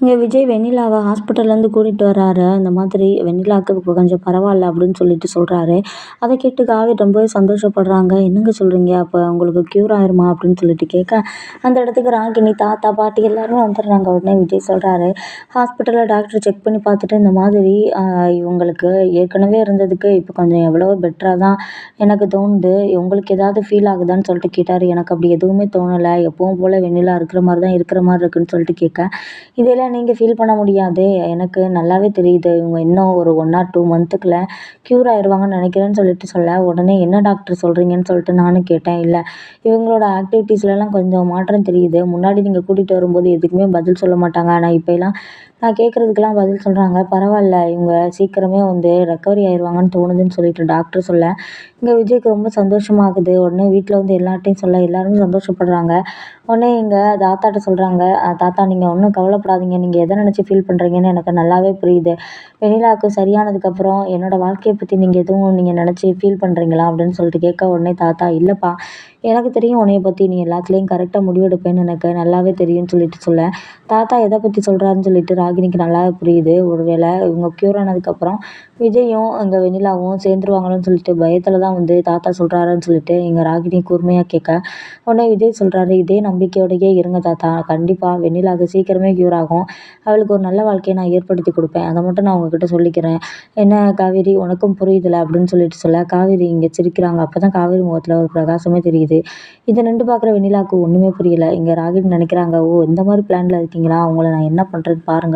இங்கே விஜய் வெண்ணிலாவை ஹாஸ்பிட்டல்லேருந்து கூட்டிகிட்டு வராரு இந்த மாதிரி வெண்ணிலாவுக்கு இப்போ கொஞ்சம் பரவாயில்ல அப்படின்னு சொல்லிட்டு சொல்கிறாரு அதை கேட்டு காவி ரொம்பவே சந்தோஷப்படுறாங்க. என்னங்க சொல்கிறீங்க அப்போ உங்களுக்கு க்யூர் ஆயிருமா அப்படின்னு சொல்லிட்டு கேட்க அந்த இடத்துக்கு ராகினி தாத்தா பாட்டி எல்லாருமே வந்துடுறாங்க. உடனே விஜய் சொல்கிறாரு ஹாஸ்பிட்டலில் டாக்டர் செக் பண்ணி பார்த்துட்டு இந்த மாதிரி இவங்களுக்கு ஏற்கனவே இருந்ததுக்கு இப்போ கொஞ்சம் எவ்வளவோ பெட்டராக தான் எனக்கு தோணுது. உங்களுக்கு ஏதாவது ஃபீல் ஆகுதான்னு சொல்லிட்டு கேட்டார். எனக்கு அப்படி எதுவுமே தோணலை. எப்பவும் போல் வெண்ணிலா இருக்கிற மாதிரி தான் இருக்கிற மாதிரி இருக்குன்னு சொல்லிட்டு கேட்க இதெல்லாம் நீங்கள் ஃபீல் பண்ண முடியாது. எனக்கு நல்லாவே தெரியுது. இவங்க இன்னும் ஒரு ஒன் ஆர் டூ மந்த்துக்குள்ளே க்யூர் ஆயிடுவாங்கன்னு நினைக்கிறேன்னு சொல்லிட்டு சொல்ல உடனே என்ன டாக்டர் சொல்கிறீங்கன்னு சொல்லிட்டு நானும் கேட்டேன். இல்லை இவங்களோட ஆக்டிவிட்டீஸ்லலாம் கொஞ்சம் மாற்றம் தெரியுது. முன்னாடி நீங்கள் கூட்டிகிட்டு வரும்போது எதுக்குமே பதில் சொல்ல மாட்டாங்க. ஆனால் இப்போலாம் நான் கேட்குறதுக்கெல்லாம் பதில் சொல்கிறாங்க பரவாயில்ல இவங்க சீக்கிரமே வந்து ரெக்கவரி ஆயிடுவாங்கன்னு தோணுதுன்னு சொல்லிட்டு டாக்டர் சொல்ல. இங்கே விஜய்க்கு ரொம்ப சந்தோஷமாகுது. உடனே வீட்டில் வந்து எல்லார்ட்டையும் சொல்ல. எல்லாருமே சந்தோஷப்படுறாங்க. உடனே எங்கள் தாத்தாட்ட சொல்கிறாங்க தாத்தா நீங்கள் ஒன்றும் கவலைப்படாதீங்க. நீங்கள் எதை நினச்சி ஃபீல் பண்ணுறீங்கன்னு எனக்கு நல்லாவே புரியுது. வெண்ணிலாவுக்கு சரியானதுக்கப்புறம் என்னோடய வாழ்க்கையை பற்றி நீங்கள் எதுவும் நீங்கள் நினச்சி ஃபீல் பண்ணுறீங்களா அப்படின்னு சொல்லிட்டு கேட்க உடனே தாத்தா இல்லைப்பா. எனக்கு தெரியும் உன்னைய பற்றி நீ எல்லாத்துலேயும் கரெக்டாக முடிவெடுப்பேன்னு எனக்கு நல்லாவே தெரியும்னு சொல்லிட்டு சொல்ல. தாத்தா எதை பற்றி சொல்கிறாருன்னு சொல்லிட்டு ராகினிக்கு நல்லாவே புரியுது. ஒருவேளை இவங்க க்யூர் ஆனதுக்கப்புறம் விஜயும் அங்கே வெண்ணிலாவும் சேர்ந்துருவாங்களோன்னு சொல்லிட்டு பயத்தில் தான் வந்து தாத்தா சொல்கிறாருன்னு சொல்லிட்டு எங்கள் ராகினி கூர்மையாக கேட்க உடனே விஜய் சொல்கிறாரு இதே நம்பிக்கையோடையே இருங்க தாத்தா. கண்டிப்பாக வெண்ணிலாவுக்கு சீக்கிரமே க்யூர் ஆகும். அவளுக்கு ஒரு நல்ல வாழ்க்கையை நான் ஏற்படுத்தி கொடுப்பேன். அதை மட்டும் நான் உங்ககிட்ட சொல்லிக்கிறேன். என்ன காவேரி உனக்கும் புரியுதுல அப்படின்னு சொல்லிட்டு சொல்ல காவேரி இங்கே சிரிக்கிறாங்க. அப்போ தான் காவேரி முகத்தில் ஒரு பிரகாசமே தெரியுது. இதை நின்று பார்க்குற வெண்ணிலாவுக்கு ஒன்றுமே புரியல. இங்கே ராகினி நினைக்கிறாங்க ஓ இந்த மாதிரி பிளானில் இருக்கீங்களா? அவங்கள நான் என்ன பண்ணுறது பாருங்க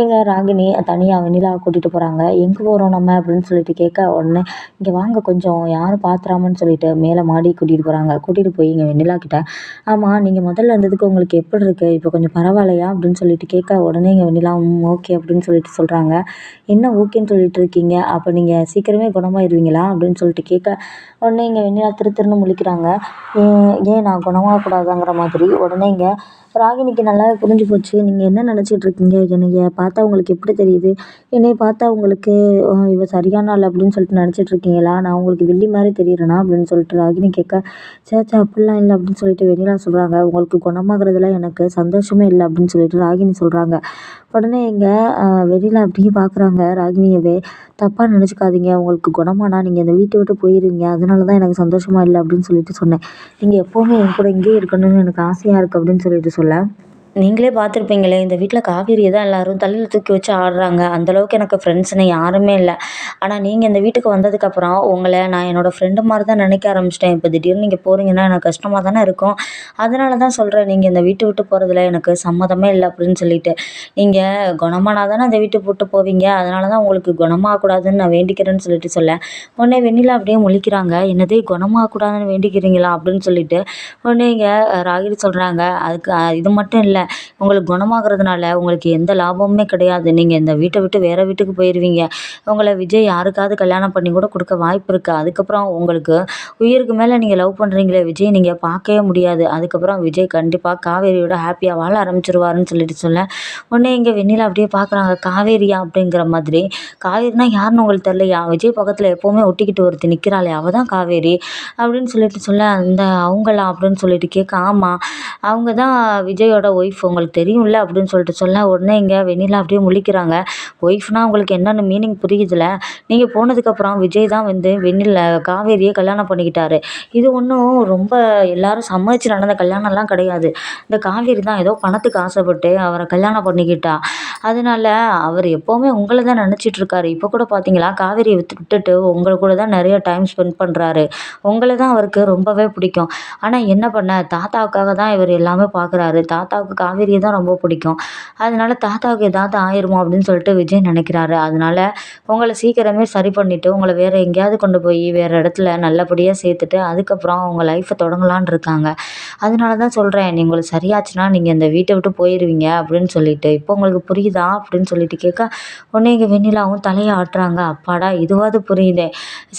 எங்கள் ராகினி தனியாக வெண்ணிலாவை கூட்டிகிட்டு போகிறாங்க எங்கே போகிறோம் நம்ம அப்படின்னு சொல்லிட்டு கேட்க உடனே இங்கே வாங்க கொஞ்சம் யாரும் பார்த்துறாமன்னு சொல்லிட்டு மேலே மாடி கூட்டிகிட்டு போகிறாங்க கூட்டிகிட்டு போய் இங்கே வெண்ணிலா கிட்ட ஆமாம் நீங்கள் முதல்ல இருந்ததுக்கு உங்களுக்கு எப்படி இருக்குது இப்போ கொஞ்சம் பரவாயில்லையா? அப்படின்னு சொல்லிட்டு கேட்க உடனே இங்கே வெண்ணிலா ஓகே அப்படின்னு சொல்லிட்டு சொல்கிறாங்க என்ன ஓகேன்னு சொல்லிட்டு இருக்கீங்க? அப்போ நீங்கள் சீக்கிரமே குணமாயிருவீங்களா? அப்படின்னு சொல்லிட்டு கேட்க உடனே இங்கே வெண்ணிலா திரு திருன்னு முழிக்கிறாங்க. ஏன் ஏன் நான் குணமாகக்கூடாதுங்கிற மாதிரி? உடனே இங்கே ராகினிக்கு நல்லா புரிஞ்சு போச்சு. நீங்கள் என்ன நினச்சிட்டு இருக்கீங்க? என்னைய பார்த்தா உங்களுக்கு எப்படி தெரியுது? என்னை பார்த்தா உங்களுக்கு இவள் இவ சரியான ஆள் அப்படின்னு சொல்லிட்டு நினச்சிட்ருக்கீங்களா நான் உங்களுக்கு வெள்ளி மாதிரி தெரியுறேனா அப்படின்னு சொல்லிட்டு ராகினி கேட்க சேச்சா அப்படிலாம் இல்லை அப்படின்னு சொல்லிட்டு வெண்ணிலா சொல்கிறாங்க உங்களுக்கு குணமாகறதுல எனக்கு சந்தோஷமே இல்லை அப்படின்னு சொல்லிட்டு ராகினி சொல்கிறாங்க உடனே இங்கே வெளியில் அப்படியே பார்க்குறாங்க ராகினியவே தப்பாக நினச்சிக்காதீங்க. உங்களுக்கு குணமானா நீங்கள் இந்த வீட்டை விட்டு போயிருவீங்க அதனால தான் எனக்கு சந்தோஷமாக இல்லை அப்படின்னு சொல்லிட்டு சொன்னேன். நீங்கள் எப்போவுமே என் கூட இங்கேயே இருக்கணும்னு எனக்கு ஆசையாக இருக்குது அப்படின்னு சொல்லிட்டு சொல்ல. நீங்களே பார்த்துருப்பீங்களே இந்த வீட்டில் காவேரியை தான் எல்லோரும் தலையில் தூக்கி வச்சு ஆடுறாங்க. அந்தளவுக்கு எனக்கு ஃப்ரெண்ட்ஸ்னு யாருமே இல்லை. ஆனால் நீங்கள் இந்த வீட்டுக்கு வந்ததுக்கப்புறம் உங்களை நான் என்னோடய ஃப்ரெண்டு மாதிரி தான் நினைக்க ஆரம்பிச்சிட்டேன். இப்போ திடீர்னு நீங்கள் போகிறீங்கன்னா எனக்கு கஷ்டமாக தானே இருக்கும். அதனால தான் சொல்கிறேன் நீங்கள் இந்த வீட்டை விட்டு போகிறதுல எனக்கு சம்மதமே இல்லை அப்படின்னு சொல்லிட்டு. நீங்கள் குணமானா தானே அந்த வீட்டு விட்டு போவீங்க. அதனால தான் உங்களுக்கு குணமாகக்கூடாதுன்னு நான் வேண்டிக்கிறேன்னு சொல்லிட்டு சொல்ல உடனே வெண்ணிலா அப்படியே முழிக்கிறாங்க. என்னது குணமாகக்கூடாதுன்னு வேண்டிக்கிறீங்களா அப்படின்னு சொல்லிட்டு. உடனே இங்கே ராகினி சொல்கிறாங்க அதுக்கு இது மட்டும் இல்லை உங்களுக்கு குணமாகறதுனால உங்களுக்கு எந்த லாபமுமே கிடையாது. நீங்கள் இந்த வீட்டை விட்டு வேறு வீட்டுக்கு போயிடுவீங்க உங்களை விஜய் யாருக்காவது கல்யாணம் பண்ணி கூட கொடுக்க வாய்ப்பு இருக்குது அதுக்கப்புறம் உங்களுக்கு உயிருக்கு மேலே நீங்கள் லவ் பண்ணுறீங்களே விஜய் நீங்கள் பார்க்கவே முடியாது. அதுக்கப்புறம் விஜய் கண்டிப்பாக காவேரியோட ஹாப்பியாக வாழ ஆரம்பிச்சிருவாருன்னு சொல்லிட்டு சொல்ல உடனே இங்கே வெண்ணிலா அப்படியே பார்க்குறாங்க. காவேரியா? அப்படிங்கிற மாதிரி. காவேரினா யாருன்னு உங்களுக்கு தெரியலையா? விஜய் பக்கத்தில் எப்போவுமே ஒட்டிக்கிட்டு ஒருத்தி நிற்கிறாளே அவள் தான் காவேரி அப்படின்னு சொல்லிட்டு சொல்ல அந்த அவங்களா? அப்படின்னு சொல்லிட்டு கேட்க ஆமாம் அவங்க தான் விஜயோட ஒய்ஃப் உங்களுக்கு தெரியும்ல அப்படின்னு சொல்லிட்டு சொல்ல உடனே இங்கே வெண்ணிலா அப்படியே முழிக்கிறாங்க. ஒய்ஃப்னா உங்களுக்கு என்னென்ன மீனிங் புரியுதுல? நீங்கள் போனதுக்கப்புறம் விஜய் தான் வந்து வெண்ணில காவேரியை கல்யாணம் பண்ணிக்கிட்டாரு. இது ஒன்றும் ரொம்ப எல்லாரும் சம்மதிச்சு நடந்த கல்யாணம்லாம் கிடையாது. இந்த காவேரி தான் ஏதோ பணத்துக்கு ஆசைப்பட்டு அவரை கல்யாணம் பண்ணிக்கிட்டா. அதனால அவர் எப்போவுமே உங்களை தான் நினச்சிட்டு இருக்காரு. இப்போ கூட பார்த்தீங்களா காவேரியை விட்டு விட்டுட்டு உங்களை கூட தான் நிறைய டைம் ஸ்பெண்ட் பண்ணுறாரு உங்களை தான் அவருக்கு ரொம்பவே பிடிக்கும். ஆனால் என்ன பண்ண? தாத்தாவுக்காக தான் இவர் எல்லாமே பார்க்குறாரு தாத்தாவுக்கு காவேரியை தான் ரொம்ப பிடிக்கும். அதனால தாத்தாவுக்கு ஏதாவது ஆயிருமோ அப்படின்னு சொல்லிட்டு விஜய் நினைக்கிறாரு. அதனால உங்களை சீக்கிரமே சரி பண்ணிவிட்டு உங்களை வேறு எங்கேயாவது கொண்டு போய் வேறு இடத்துல நல்லபடியாக சேர்த்துட்டு அதுக்கப்புறம் அவங்க லைஃப்பை தொடங்கலான்னு இருக்காங்க. அதனால தான் சொல்கிறேன் நீ உங்களுக்கு சரியாச்சுன்னா நீங்கள் இந்த வீட்டை விட்டு போயிடுவீங்க அப்படின்னு சொல்லிட்டு. இப்போ உங்களுக்கு புரியுதா அப்படின்னு சொல்லிட்டு கேட்க உடனே இங்கே வெண்ணிலாவும் தலையை ஆட்டுறாங்க. அப்பாடா இதுவாது புரியுதே.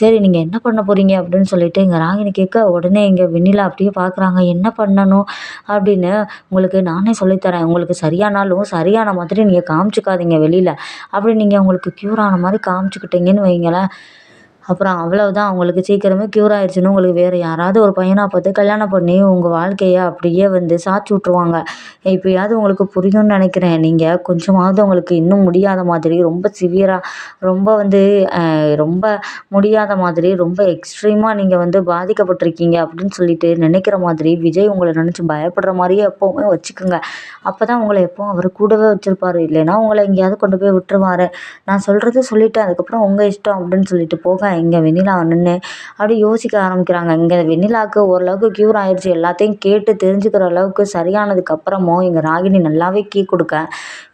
சரி நீங்கள் என்ன பண்ண போகிறீங்க அப்படின்னு சொல்லிட்டு இங்கே ராகினி கேட்க உடனே இங்கே வெண்ணிலா அப்படியே பார்க்குறாங்க என்ன பண்ணணும் அப்படின்னு உங்களுக்கு நானே சொல்லித்தரேன். உங்களுக்கு சரியானாலும் சரியான மாதிரி நீங்கள் காமிச்சிக்காதீங்க வெளியில். அப்படி நீங்கள் உங்களுக்கு க்யூர் ஆன மாதிரி காமிச்சிக்கிட்டீங்கன்னு வைங்களேன். அப்புறம் அவ்வளவுதான். அவங்களுக்கு சீக்கிரமே க்யூர் ஆயிடுச்சுன்னு உங்களுக்கு வேறு யாராவது ஒரு பையனாக பார்த்து கல்யாணம் பண்ணி உங்கள் வாழ்க்கையை அப்படியே வந்து சாய்ச்சி விட்ருவாங்க இப்பயாவது உங்களுக்கு புரியும்னு நினைக்கிறேன். நீங்கள் கொஞ்சமாவது உங்களுக்கு இன்னும் முடியாத மாதிரி ரொம்ப சிவியராக ரொம்ப வந்து ரொம்ப முடியாத மாதிரி ரொம்ப எக்ஸ்ட்ரீமாக நீங்கள் வந்து பாதிக்கப்பட்டிருக்கீங்க அப்படின்னு சொல்லிட்டு நினைக்கிற மாதிரி விஜய் உங்களை நினச்சி பயப்படுற மாதிரியே எப்போவுமே வச்சுக்கோங்க. அப்போ தான் உங்களை எப்போவும் அவர் கூடவே வச்சுருப்பாரு. இல்லைன்னா உங்களை எங்கேயாவது கொண்டு போய் விட்டுருவாரு. நான் சொல்கிறத சொல்லிவிட்டு அதுக்கப்புறம் உங்கள் இஷ்டம் அப்படின்னு சொல்லிட்டு போக இங்கே வெண்ணிலா நின்று அப்படியே யோசிக்க ஆரம்பிக்கிறாங்க. இங்கே வெண்ணிலாவுக்கு ஓரளவுக்கு க்யூர் ஆயிடுச்சு எல்லாத்தையும் கேட்டு தெரிஞ்சுக்கிற அளவுக்கு சரியானதுக்கு அப்புறமும் இங்கே ராகினி நல்லாவே கீ கொடுக்க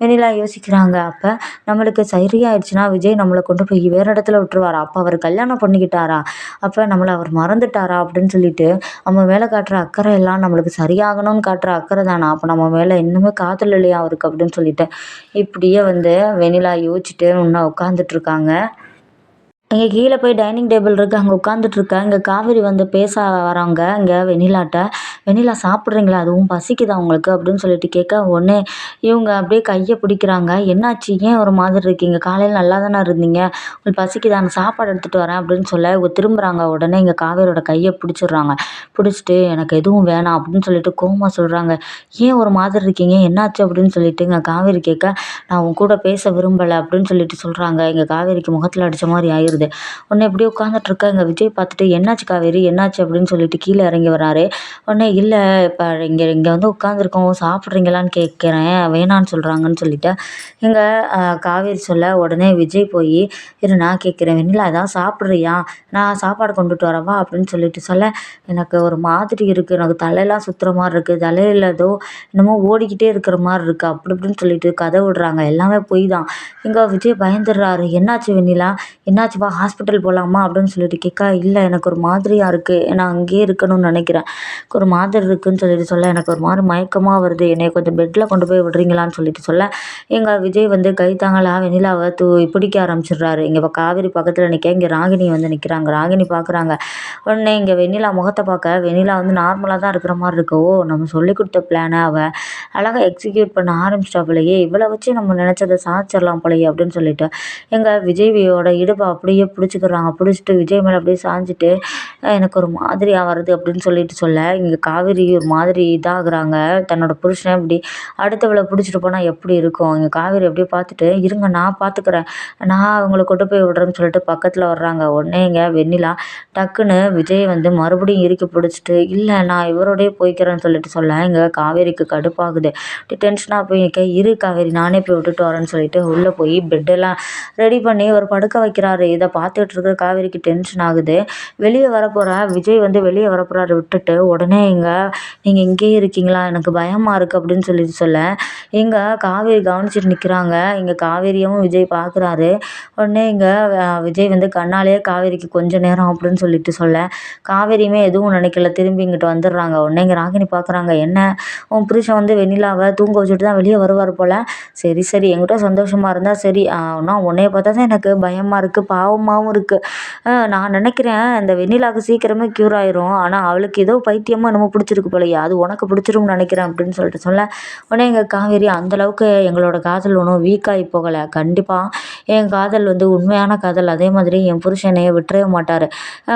வெண்ணிலா யோசிக்கிறாங்க. அப்போ நம்மளுக்கு சரியாயிடுச்சுன்னா விஜய் நம்மளை கொண்டு போய் வேறு இடத்துல விட்டுருவாரா? அப்போ அவர் கல்யாணம் பண்ணிக்கிட்டாரா? அப்போ நம்மளை அவர் மறந்துட்டாரா? அப்படின்னு சொல்லிட்டு நம்ம மேலே காட்டுற அக்கறை எல்லாம் நம்மளுக்கு சரியாகணும்னு காட்டுற அக்கறை தானா? அப்போ நம்ம மேலே இன்னுமே காதல் இல்லையா அவருக்கு? அப்படின்னு சொல்லிட்டு இப்படியே வந்து வெண்ணிலா யோசிச்சுட்டு இன்னும் உட்காந்துட்ருக்காங்க இங்கே கீழே போய் டைனிங் டேபிள் இருக்குது அங்கே உட்காந்துட்ருக்கேன் இங்கே காவேரி வந்து பேச வராங்க. இங்கே வெண்ணிலாட்ட. வெண்ணிலா சாப்பிட்றீங்களா? அதுவும் பசிக்குதா உங்களுக்கு? அப்படின்னு சொல்லிட்டு கேட்க உடனே இவங்க அப்படியே கையை பிடிக்கிறாங்க. என்னாச்சு? ஏன் ஒரு மாதிரி இருக்கீங்க? காலையில் நல்லா தானே இருந்தீங்க? உங்களுக்கு பசிக்குதா? நான் சாப்பாடு எடுத்துகிட்டு வரேன். அப்படின்னு சொல்ல இவங்க திரும்புகிறாங்க உடனே இங்கே காவேரியோட கையை பிடிச்சிடுறாங்க. பிடிச்சிட்டு எனக்கு எதுவும் வேணாம். அப்படின்னு சொல்லிட்டு கோமா சொல்கிறாங்க ஏன் ஒரு மாதிரி இருக்கீங்க? என்னாச்சு? அப்படின்னு சொல்லிட்டு இங்கே காவேரி கேட்க நான் உன் கூட பேச விரும்பலை. அப்படின்னு சொல்லிட்டு சொல்கிறாங்க இங்கே காவேரிக்கு முகத்தில் அடித்த மாதிரி ஆயிடுது இருந்தது உடனே இப்படி உட்காந்துட்ருக்க இங்கே விஜய் பார்த்துட்டு என்னாச்சு காவேரி என்னாச்சு அப்படின்னு சொல்லிட்டு கீழே இறங்கி வராரு. உடனே இல்லை இப்போ இங்கே இங்கே வந்து உட்காந்துருக்கோம் சாப்பிட்றீங்களான்னு கேட்குறேன் வேணான்னு சொல்கிறாங்கன்னு சொல்லிட்டு இங்கே காவேரி சொல்ல உடனே விஜய் போய் இரு நான் கேட்குறேன் வெண்ணிலா அதான் சாப்பிட்றியா? நான் சாப்பாடு கொண்டுட்டு வரவா? அப்படின்னு சொல்லிட்டு சொல்ல எனக்கு ஒரு மாதிரி இருக்குது எனக்கு தலையெல்லாம் சுற்றுற மாதிரி இருக்குது தலையில் ஏதோ என்னமோ ஓடிக்கிட்டே இருக்கிற மாதிரி இருக்குது அப்படி இப்படின்னு சொல்லிட்டு கதை விடுறாங்க. எல்லாமே பொய் தான். இங்கே விஜய் பயந்துடுறாரு. என்னாச்சு வெண்ணிலா? என்னாச்சு? வா ஹாஸ்பிட்டல் போகலாமா அப்படின்னு சொல்லிட்டு கேட்க இல்லை எனக்கு ஒரு மாதிரியாக இருக்குது நான் அங்கேயே இருக்கணும்னு நினைக்கிறேன். ஒரு மாதிரி இருக்குதுன்னு சொல்லிட்டு சொல்ல எனக்கு ஒரு மாதிரி மயக்கமாக வருது. என்னை கொஞ்சம் பெட்டில் கொண்டு போய் விடுறீங்களான்னு சொல்லிட்டு சொல்ல எங்கள் விஜய் வந்து கைத்தாங்களா வெண்ணிலாவை தூ பிடிக்க ஆரம்பிச்சிடுறாரு. இங்கே இப்போ காவேரி பக்கத்தில் நிற்க இங்கே ராகினி வந்து நிற்கிறாங்க ராகினி பார்க்குறாங்க உடனே இங்கே வெண்ணிலா முகத்தை பார்க்க வெண்ணிலா வந்து நார்மலாக தான் இருக்கிற மாதிரி இருக்கு. ஓ நம்ம சொல்லி கொடுத்த பிளானை அவள் அழகாக எக்ஸிக்யூட் பண்ண ஆரம்பிச்சிட்டாப்புலையே இவ்வளோ வச்சு நம்ம நினச்சதை சாதிச்சிடலாம் போலையே அப்படின்னு சொல்லிட்டு எங்கள் விஜய்வியோட இடுப்பை அப்படி அப்படியே பிடிச்சிக்கிறாங்க. பிடிச்சிட்டு விஜய் மேலே அப்படியே சாஞ்சிட்டு எனக்கு ஒரு மாதிரியாக வருது அப்படின்னு சொல்லிட்டு சொல்ல இங்கே காவேரி ஒரு மாதிரி இதாகிறாங்க. தன்னோட புருஷன் இப்படி அடுத்தவளை பிடிச்சிட்டு போனால் எப்படி இருக்கும்? இங்கே காவேரி அப்படியே பார்த்துட்டு இருங்க நான் பார்த்துக்கிறேன். நான் அவங்கள கொண்டு போய் விடுறேன்னு சொல்லிட்டு பக்கத்தில் வர்றாங்க. உடனே இங்கே வெண்ணிலா டக்குன்னு விஜய் வந்து மறுபடியும் இறுக்கி பிடிச்சிட்டு இல்லை நான் இவரோடய போய்க்கிறேன்னு சொல்லிட்டு சொல்ல இங்கே காவேரிக்கு கடுப்பாகுது. அப்படி டென்ஷனாக போய் நிற்க இரு காவேரி நானே போய் விட்டுட்டு வரேன்னு சொல்லிட்டு உள்ளே போய் பெட்டெல்லாம் ரெடி பண்ணி ஒரு படுக்க வைக்கிறாரு. இதை பார்த்துட்டு இருக்கிற காவேரிக்கு டென்ஷன் ஆகுது. வெளியே வரப்போகிற விஜய் வந்து வெளியே வரப்போகிறாரு விட்டுட்டு உடனே இங்கே நீங்கள் இங்கேயே இருக்கீங்களா? எனக்கு பயமாக இருக்குது அப்படின்னு சொல்லிட்டு சொல்ல. இங்கே காவேரி கவனிச்சிட்டு நிற்கிறாங்க இங்கே காவேரியும் விஜய் பார்க்குறாரு உடனே இங்கே விஜய் வந்து கண்ணாலேயே காவேரிக்கு கொஞ்சம் நேரம் அப்படின்னு சொல்லிட்டு சொல்ல. காவேரியுமே எதுவும் நினைக்கல. திரும்பி இங்கிட்டு வந்துடுறாங்க. உடனே இங்கே ராகினி பார்க்குறாங்க என்ன? உன் புருஷன் வந்து வெண்ணிலாவை தூங்க வச்சுட்டு தான் வெளியே வருவார் போல்? சரி சரி. என்கிட்ட சந்தோஷமாக இருந்தால் சரி. ஆனால் உன்னைய பார்த்தா தான் எனக்கு பயமாக இருக்குது பாவம் பாவமாகவும் இருக்குது நான் நினைக்கிறேன் இந்த வெண்ணிலாவுக்கு சீக்கிரமே க்யூர் ஆயிரும். ஆனால் அவளுக்கு ஏதோ பைத்தியமாக என்னமோ பிடிச்சிருக்கு போலயே. அது உனக்கு பிடிச்சிரும்னு நினைக்கிறேன் அப்படின்னு சொல்லிட்டு சொல்ல. உடனே எங்கள் காவேரி அந்தளவுக்கு எங்களோட காதல் ஒன்றும் வீக்காகி போகலை. கண்டிப்பாக என் காதல் வந்து உண்மையான காதல். அதே மாதிரி என் புருஷனையே விட்டுறவே மாட்டார்.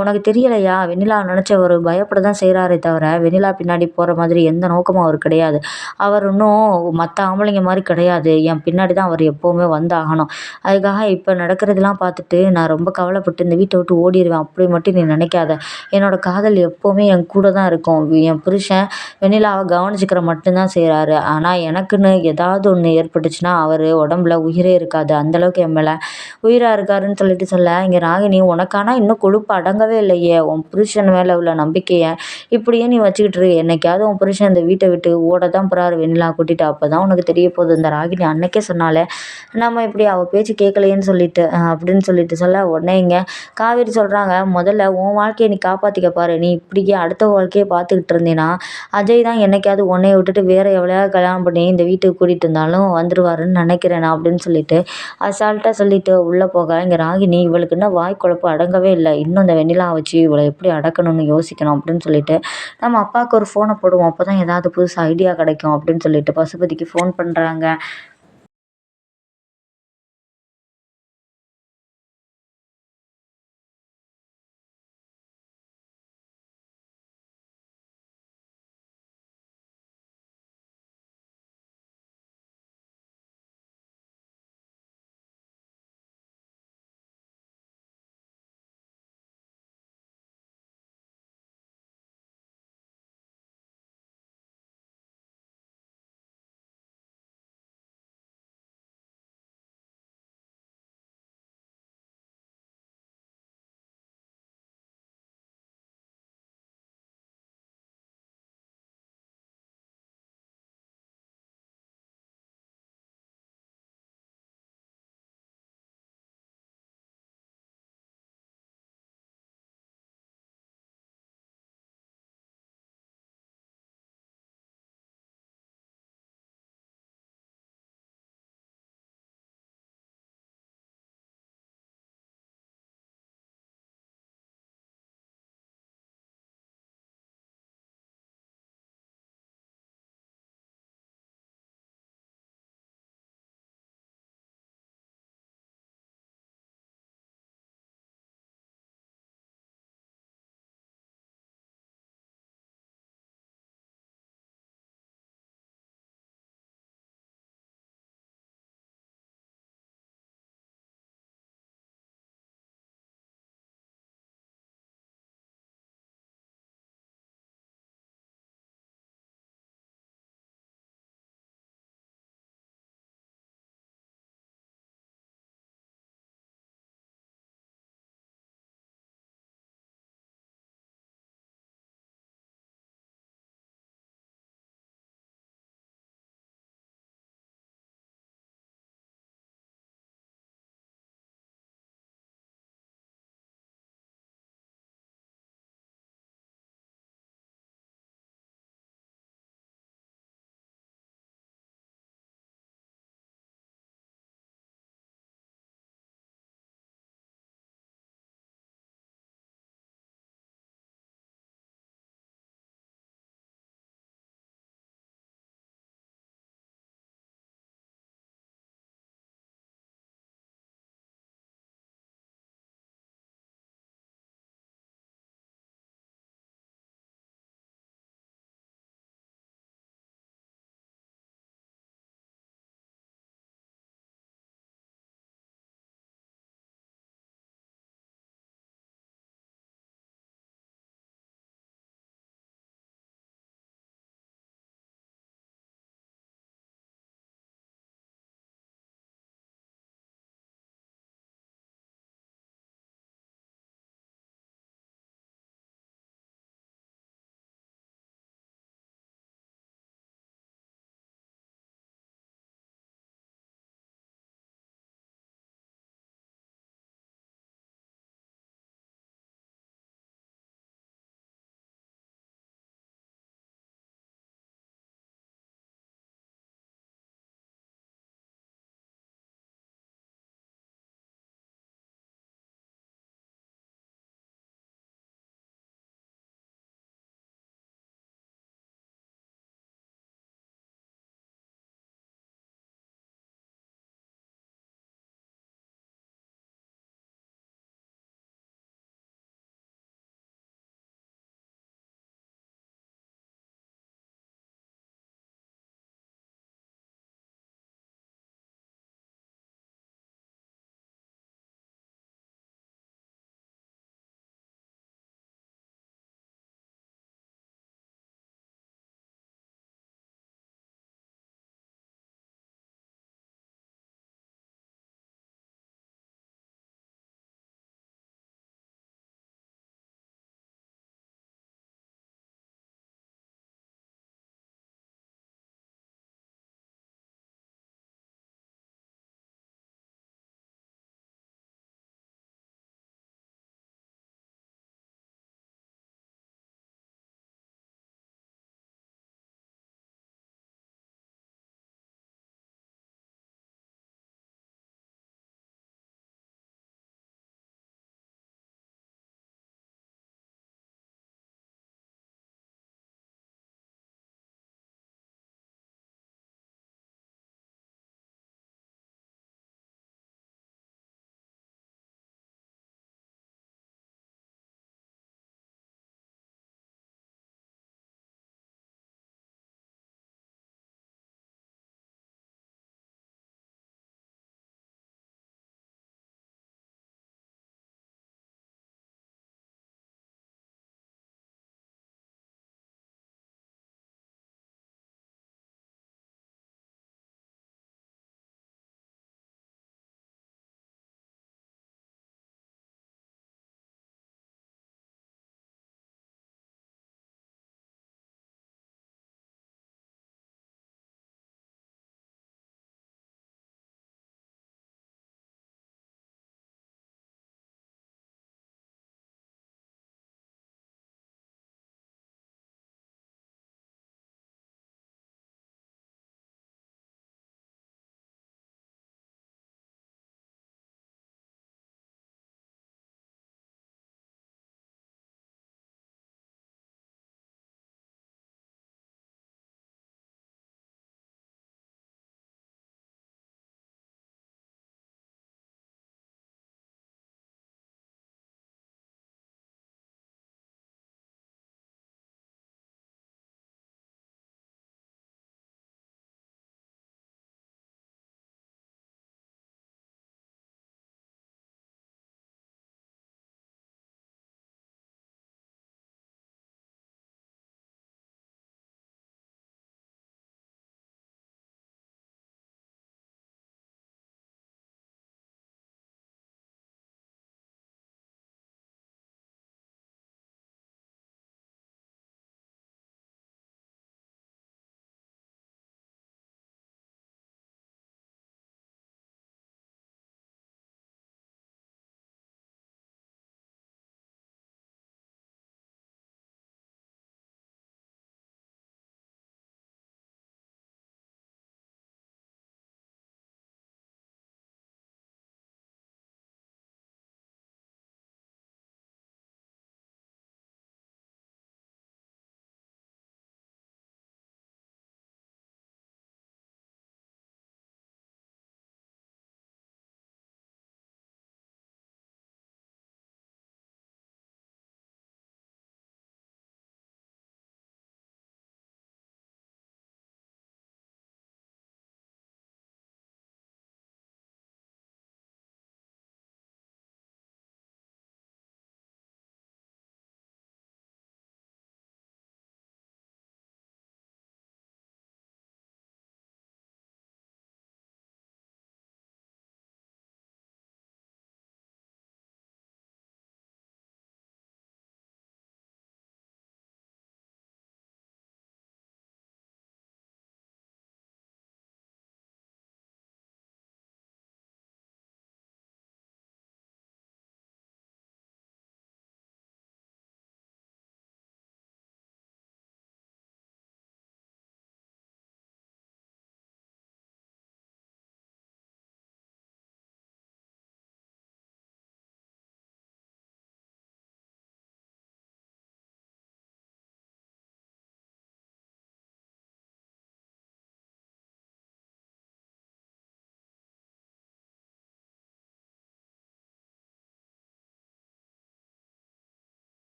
உனக்கு தெரியலையா? வெண்ணிலா நினச்ச ஒரு பயப்பட தான் செய்கிறாரே தவிர வெண்ணிலா பின்னாடி போகிற மாதிரி எந்த நோக்கமும் அவர் கிடையாது. அவர் இன்னும் மற்ற ஆம்பளைங்க மாதிரி கிடையாது. என் பின்னாடி தான் அவர் எப்போவுமே வந்தாகணும். அதுக்காக இப்போ நடக்கிறதெல்லாம் பார்த்துட்டு நான் ரொம்ப கவலைப்பட்டு இந்த வீட்டை விட்டு ஓடிடுவேன் அப்படி மட்டும் நீ நினைக்காத. என்னோடய காதல் எப்போவுமே என் கூட தான் இருக்கும். என் புருஷன் வெண்ணிலாவை கவனிச்சிக்கிற மட்டும்தான் செய்கிறாரு ஆனால் எனக்குன்னு ஏதாவது ஒன்று ஏற்பட்டுச்சுன்னா அவர் உடம்புல உயிரே இருக்காது. அந்தளவுக்கு என் மேலே உயிராக இருக்காருன்னு சொல்லிட்டு சொல்ல இங்கே ராகினி உனக்கானா இன்னும் கொழுப்பு அடங்கவே இல்லையே. உன் புருஷன் மேலே உள்ள நம்பிக்கையை இப்படியே நீ வச்சுக்கிட்டு இரு. என்னைக்காவது உன் புருஷன் இந்த வீட்டை விட்டு ஓட தான் போகிறாரு வெண்ணிலா கூட்டிட்டு. அப்போ தான் உனக்கு தெரிய போகுது. இந்த ராகினி அன்னைக்கே சொன்னாலே நம்ம இப்படி அவள் பேச்சு கேட்கலையேன்னு சொல்லிட்டு அப்படின்னு சொல்லிட்டு சொல்ல சொல்ல உடனே இங்கே காவேரி சொல்கிறாங்க முதல்ல உன் வாழ்க்கையை நீ காப்பாற்றிக்க பாரு. நீ இப்படியே அடுத்த வாழ்க்கையை பார்த்துக்கிட்டு இருந்தீன்னா அஜய் தான் என்னைக்காவது உன்னைய விட்டுட்டு வேறு எவ்வளையாவது கல்யாணம் பண்ணி இந்த வீட்டுக்கு கூட்டிகிட்டு இருந்தாலும் வந்துடுவாருன்னு நினைக்கிறேன் நான் அப்படின்னு சொல்லிட்டு அசால்ட்டாக சொல்லிட்டு உள்ளே போக இங்கே ராகினி இவளுக்கு இன்னும் வாய் குழப்பம் அடங்கவே இல்லை. இன்னும் இந்த வெண்ணிலா வச்சு இவளை எப்படி அடக்கணும்னு யோசிக்கணும் அப்படின்னு சொல்லிட்டு நம்ம அப்பாவுக்கு ஒரு ஃபோனை போடுவோம். அப்போ தான் ஏதாவது புதுசு ஐடியா கிடைக்கும் அப்படின்னு சொல்லிட்டு பசுபதிக்கு ஃபோன் பண்ணுறாங்க